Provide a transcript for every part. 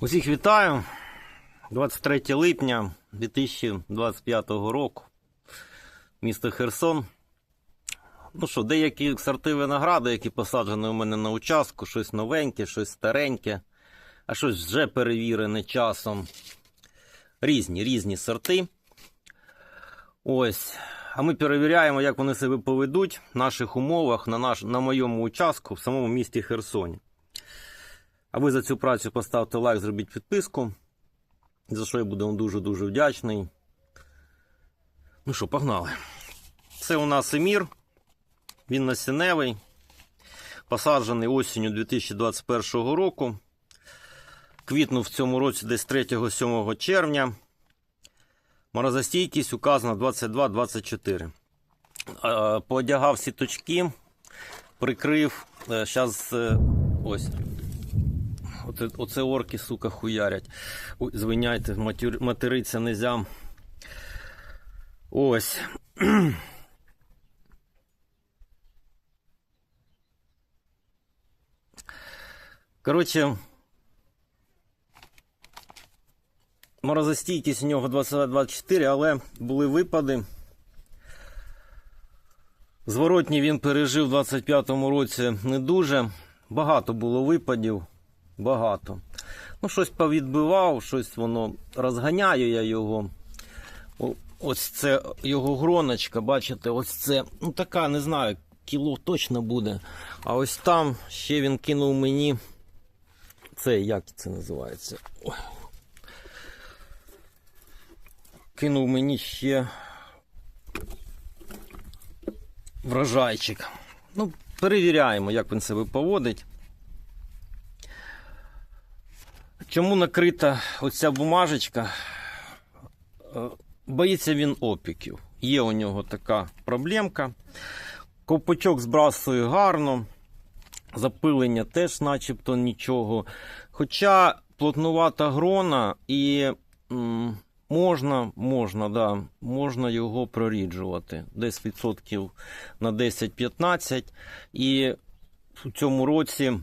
Усіх вітаю. 23 липня 2025 року. Місто Херсон. Ну що, деякі сорти винограду, які посаджені у мене на участку, щось новеньке, щось стареньке, а щось вже перевірене часом. Різні, різні сорти. Ось. А ми перевіряємо, як вони себе поведуть в наших умовах, на, наш, на моєму участку в самому місті Херсоні. А ви за цю працю поставте лайк, зробіть підписку. За що я буду вам дуже-дуже вдячний. Ну що, погнали. Це у нас Емір. Він насінневий. Посаджений осінню 2021 року. Квітнув в цьому році десь 3-7 червня. Морозостійкість указана 22-24. Е, Поодягав сіточки, прикрив. Зараз ось. Оце, оце орки, сука, хуярять. Звиняйте, матюр, материться нельзя. Ось. Коротше, морозостійкість у нього 22-24, але були випади. Зворотній він пережив у 25-му році не дуже. Багато було випадів. Багато. Ну, щось повідбивав, щось воно розганяю я його. Ось це його гроночка, бачите, ось це, ну така, не знаю, кіло точно буде. А ось там ще він кинув мені. Це як це називається? Ой. Кинув мені ще врожайчик. Ну, перевіряємо, як він себе поводить. Чому накрита оця бумажечка? Е, Боїться він опіків. Є у нього така проблемка. Ковпачок збрасує гарно, запилення теж начебто нічого. Хоча плотнувата грона і можна, можна, да, можна його проріджувати. Десь відсотків на 10-15. І в цьому році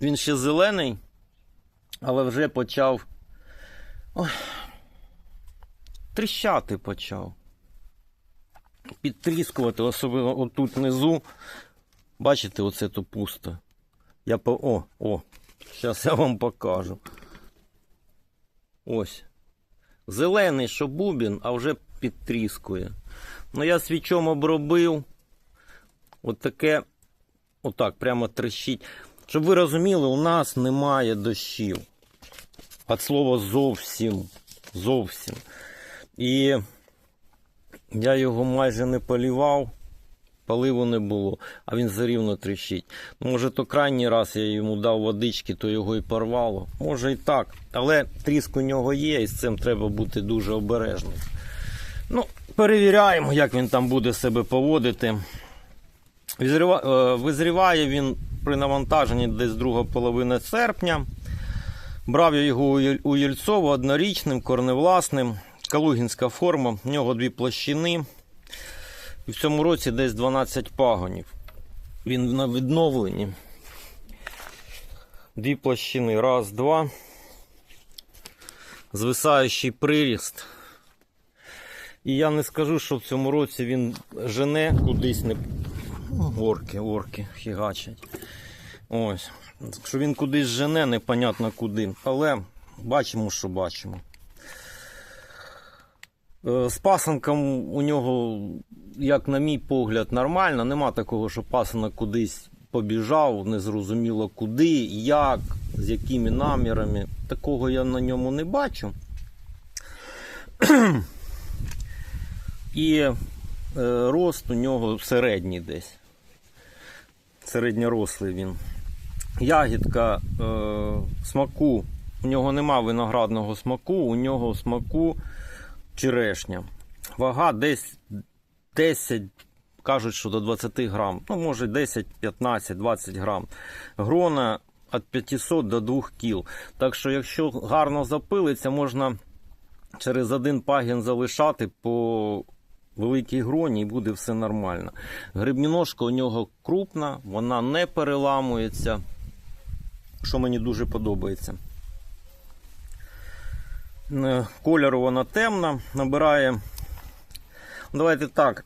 він ще зелений але вже почав ой, тріщати почав. Підтріскувати, особливо отут внизу. Бачите, оце то пусто. Я по. О, о, зараз я вам покажу. Ось. Зелений, що бубін, а вже підтріскує. Ну, я свічом обробив. От таке, отак, прямо трещить. Щоб ви розуміли, у нас немає дощів. От слова зовсім. Зовсім. І я його майже не полівав, поливу не було, а він все рівно тріщить. Ну, може, то крайній раз я йому дав водички, то його і порвало. Може і так. Але тріск у нього є, і з цим треба бути дуже обережним. Ну, перевіряємо, як він там буде себе поводити. Е, Визріває він при навантаженні десь друга половина серпня. Брав я його у Єль- Єльцова однорічним, корневласним. Калугінська форма, в нього дві площини. І в цьому році десь 12 пагонів. Він на відновленні. Дві площини. Раз, два. Звисаючий приріст. І я не скажу, що в цьому році він жене кудись не. Орки, орки фігачать. Ось. Що він кудись жене, непонятно куди. Але бачимо, що бачимо. Е, З пасанком у нього, як на мій погляд, нормально. Нема такого, що пасанок кудись побіжав, незрозуміло куди, як, з якими намірами. Такого я на ньому не бачу. І е, рост у нього середній десь. Середньорослий він. Ягідка е, смаку. У нього нема виноградного смаку, у нього смаку черешня. Вага десь 10, кажуть, що до 20 грам. Ну, може 10, 15, 20 грам. Грона від 500 до 2 кіл. Так що, якщо гарно запилиться, можна через один пагін залишати по великій гроні і буде все нормально. Грибніножка у нього крупна, вона не переламується, що мені дуже подобається. Е, Кольору вона темна, набирає. Давайте так.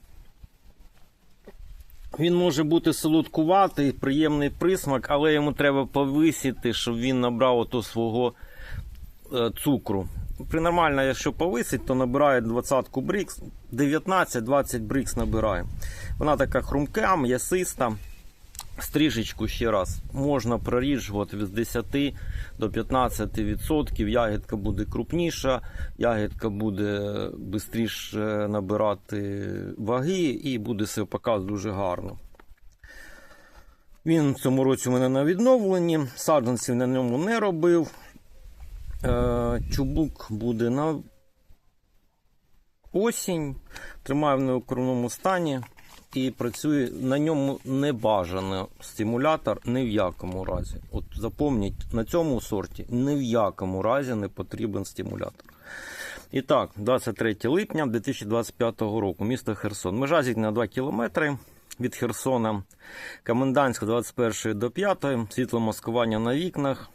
Він може бути солодкуватий, приємний присмак, але йому треба повисіти, щоб він набрав ото свого е, цукру. При нормально, якщо повисить, то набирає 20 брикс, 19-20 брикс набирає. Вона така хрумка, м'ясиста. Стрижечку ще раз можна проріджувати від 10 до 15 відсотків. Ягідка буде крупніша, ягідка буде швидше набирати ваги і буде себе показувати дуже гарно. Він в цьому році у мене на відновленні, саджанців на ньому не робив. Е, Чубук буде на осінь, тримаю в неокровному стані і працює на ньому не бажано стимулятор ні в якому разі. От запомніть, на цьому сорті ні в якому разі не потрібен стимулятор. І так, 23 липня 2025 року, місто Херсон. Межа зіткнення 2 кілометри від Херсона. Комендантська 21 до 5, світло маскування на вікнах.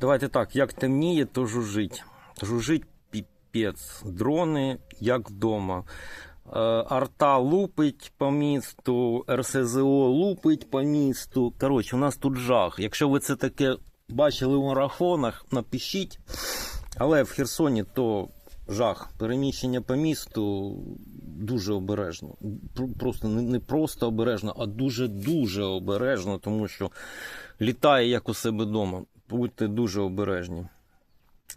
Давайте так, як темніє, то жужить. Жужить піпець. Дрони, як вдома. Е, Арта лупить по місту, РСЗО лупить по місту. Коротше, у нас тут жах. Якщо ви це таке бачили в марафонах, напишіть. Але в Херсоні то жах. Переміщення по місту дуже обережно. Просто не просто обережно, а дуже-дуже обережно, тому що літає як у себе вдома. Будьте дуже обережні.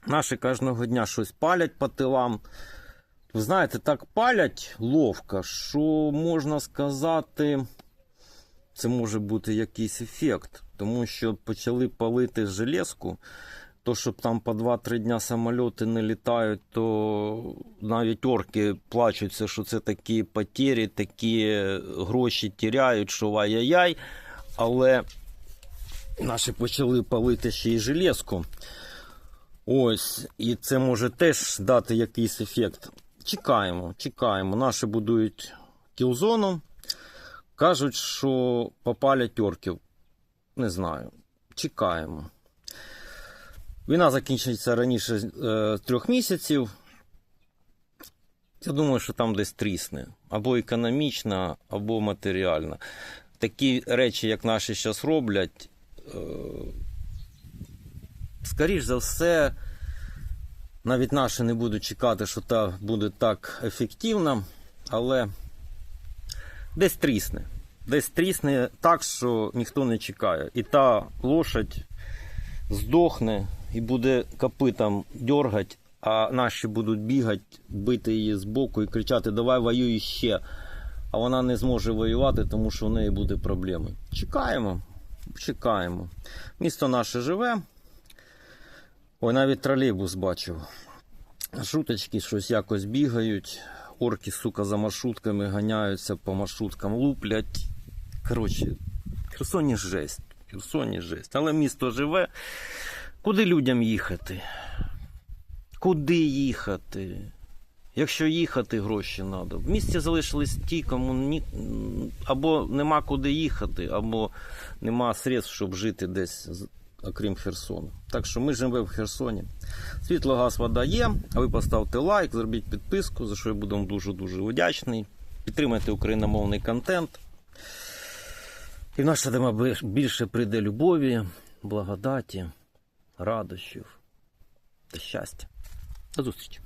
Наші кожного дня щось палять по тилам. Ви знаєте, так палять ловко, що можна сказати, це може бути якийсь ефект. Тому що почали палити железку, то щоб там по 2-3 дня самольоти не літають, то навіть орки плачуться, що це такі потері, такі гроші тіряють, що ай-яй-яй. Але наші почали палити ще й железку. Ось, і це може теж дати якийсь ефект. Чекаємо, чекаємо. Наші будують кілзону. Кажуть, що попалять орків. Не знаю. Чекаємо. Війна закінчиться раніше е, трьох місяців. Я думаю, що там десь трісне. Або економічно, або матеріально. Такі речі, як наші зараз роблять, е, скоріш за все, навіть наші не будуть чекати, що та буде так ефективно, але десь трісне. Десь трісне так, що ніхто не чекає. І та лошадь здохне і буде копитом дергати, а наші будуть бігати, бити її з боку і кричати: Давай воюй ще. А вона не зможе воювати, тому що в неї буде проблеми. Чекаємо, чекаємо. Місто наше живе. Ой, навіть тролейбус бачив. Шуточки щось якось бігають. Орки, сука, за маршрутками ганяються по маршруткам, луплять. Коротше, Херсоні жесть. Херсоні жесть. Але місто живе. Куди людям їхати? Куди їхати? Якщо їхати, гроші треба. В місті залишились ті, кому ні... або нема куди їхати, або нема средств, щоб жити десь, окрім Херсону. Так що ми живемо в Херсоні. Світло, газ, вода є. А ви поставте лайк, зробіть підписку, за що я буду вам дуже-дуже вдячний. Підтримайте україномовний контент. І в наше дома більше прийде любові, благодаті, радощів та щастя. До зустрічі!